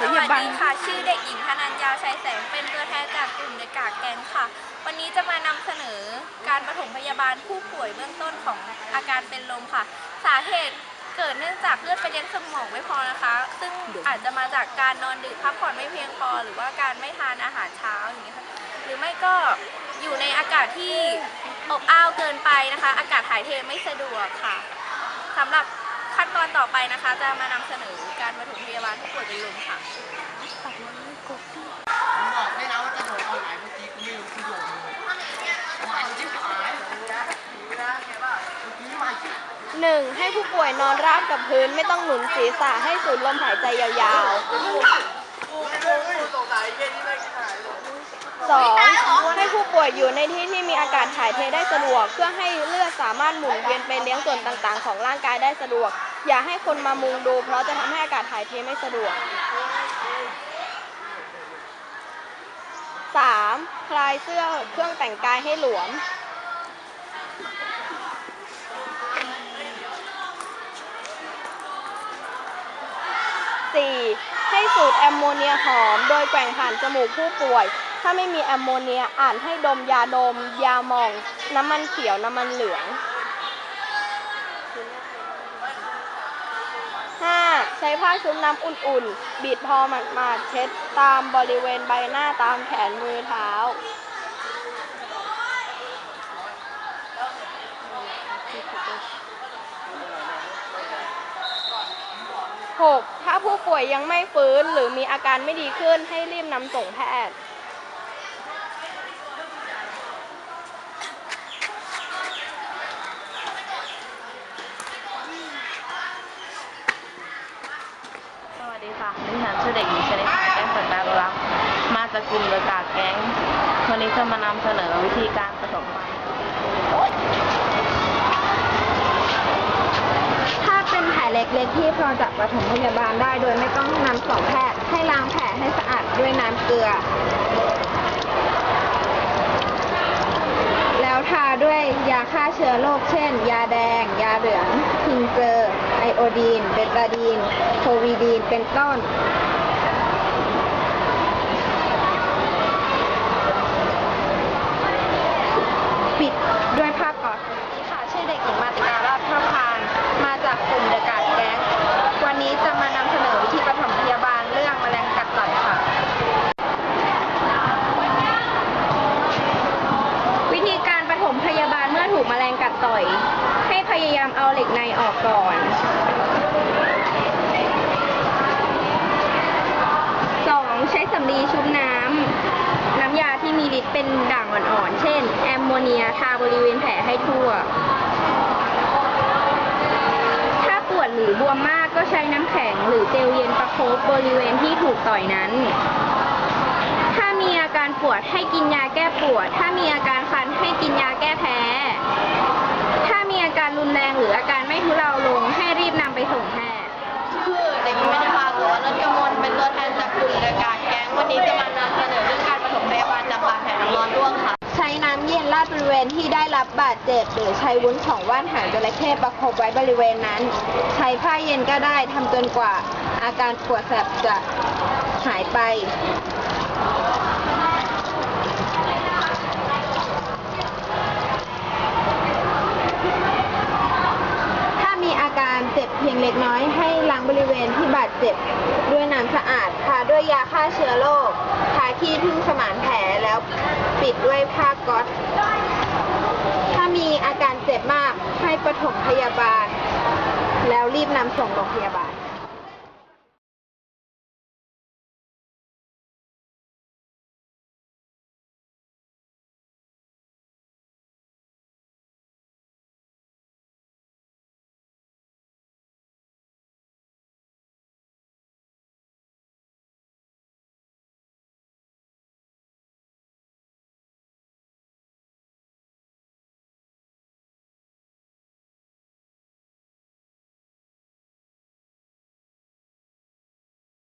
พยาบาลสวัสดีค่ะ ชื่อเด็กหญิงธนัญญาชัยแสง เป็นตัวแทนจากกลุ่มเด็กกากแกงค่ะ วันนี้จะมานำเสนอการปฐมพยาบาลผู้ป่วยเบื้องต้นของอาการเป็นลมค่ะ สาเหตุเกิดเนื่องจากเลือดไปเลี้ยงสมองไม่พอนะคะ ซึ่งอาจจะมาจากการนอนดึกพักผ่อนไม่เพียงพอ หรือว่าการไม่ทานอาหารเช้าอย่างเงี้ยค่ะ หรือไม่ก็อยู่ในอากาศที่อบอ้าวเกินไปนะคะ อากาศถ่ายเทไม่สะดวกค่ะสำหรับขั้น ตอนต่อไปนะคะ จะมานำเสนอการปฐมพยาบาลผู้ป่วยเป็นลมค่ะผมบอกได้นะว่าจะโดดตอนไหนเมื่อกี้กูไม่รู้กูโดดเมันชิบหายเมื่อกี้มาชิบหนึ่งให้ผู้ป่วยนอนราบกับพื้นไม่ต้องหนุนศีรษะให้สูดลมหายใจยาวๆสองให้ผู้ป่วยอยู่ในที่ที่มีอากาศถ่ายเทได้สะดวก เพื่อให้เลือดสามารถหมุนเวียนไปเลี้ยงส่วนต่างๆ ของร่างกายได้สะดวก อย่าให้คนมามุงดู เพราะจะทำให้อากาศถ่ายเทไม่สะดวก 3. คลายเสื้อเครื่องแต่งกายให้หลวม 4. ให้สูดแอมโมเนียหอม โดยแกว่งผ่านจมูกผู้ป่วย ถ้าไม่มีแอมโมเนียอ่านให้ดมยาดม ยาหมอง น้ำมันเขียว น้ำมันเหลือง ช้ผ้าชุบน้ำอุ่นๆ บีบพอหมาดๆ เช็ดตามบริเวณใบหน้าตามแขนมือเท้า 6. ถ้าผู้ป่วยยังไม่ฟื้นหรือมีอาการไม่ดีขึ้นให้รีบนำส่งแพทย์ สวัสดีค่ะดิฉันชื่อเด็กหญิงชนิดาแก้วสักดารุรักษ์ มาจากกลุ่มเดอะกาแก๊งวันนี้จะมานำเสนอวิธีการผสมพันถ้าเป็นแผลเล็กๆที่พอจะปฐมพยาบาลได้โดยไม่ต้องนำส่งแพทย์ให้ล้างแผลให้สะอาดด้วยน้ำเกลือ แล้วทาด้วยยาฆ่าเชื้อโรคเช่น ยาแดง ยาเหลืองทิงเจอร์ไอโอดีน เบตาดีน โควิดีน เป็นต้น ปิดด้วยผ้าก๊อซค่ะ ชื่อเด็กหญิงมาติกาลาภพพาน มาจากกลุ่มเดอะการ์ดแก๊ง วันนี้จะมานำเสนอวิธีปฐมพยาบาลเรื่องแมลงกัดต่อยค่ะ วิธีการปฐมพยาบาลเมื่อถูก แมลงกัดต่อย ให้พยายามเอาเหล็กในออกก่อน 2. ใช้สำลีชุบน้ำ น้ำยาที่มีฤทธิ์เป็นด่างอ่อนๆ เช่น แอมโมเนียทาบริเวณแผลให้ทั่ว ถ้าปวดหรือบวมมากก็ใช้น้ำแข็งหรือเจลเย็นประคบบริเวณที่ถูกต่อยนั้น วดให้กินยาแก้ปวด ถ้ามีอาการคันให้กินยาแก้แพ้ ถ้ามีอาการรุนแรงหรืออาการไม่ทุเลาลง ให้รีบนำไปส่งแพทย์ ชื่อเด็กหญิงเบญจภาโสนนท์กมลเป็นตัวแทนจากกลุ่มเดอะกาแก๊งวันนี้จะมานำเสนอเรื่องการผสมพยาบาลจากบาดแผลน้ำร้อนร่วงค่ะ ใช้น้ำเย็นราดบริเวณที่ได้รับบาดเจ็บ หรือใช้วุ้นของว่านหางจระเข้ประคบไว้บริเวณนั้น ใช้ผ้าเย็นก็ได้ทำจนกว่า อาการปวดแสบจะหายไป ถ้ามีอาการเจ็บเพีย งเล็กน้อยให้ล้างบริเวณที่บาดเจ็บด้วยน้ำสะอาดทาด้วยยาฆ่าเชื้อโรคทาที่พึ่งสมานแผลแล้วปิดด้วยผ้าก๊อซถ้ามีอาการเจ็บมากให้ปฐมพยาบาล แล้วรีบนำส่งโรงพยาบาล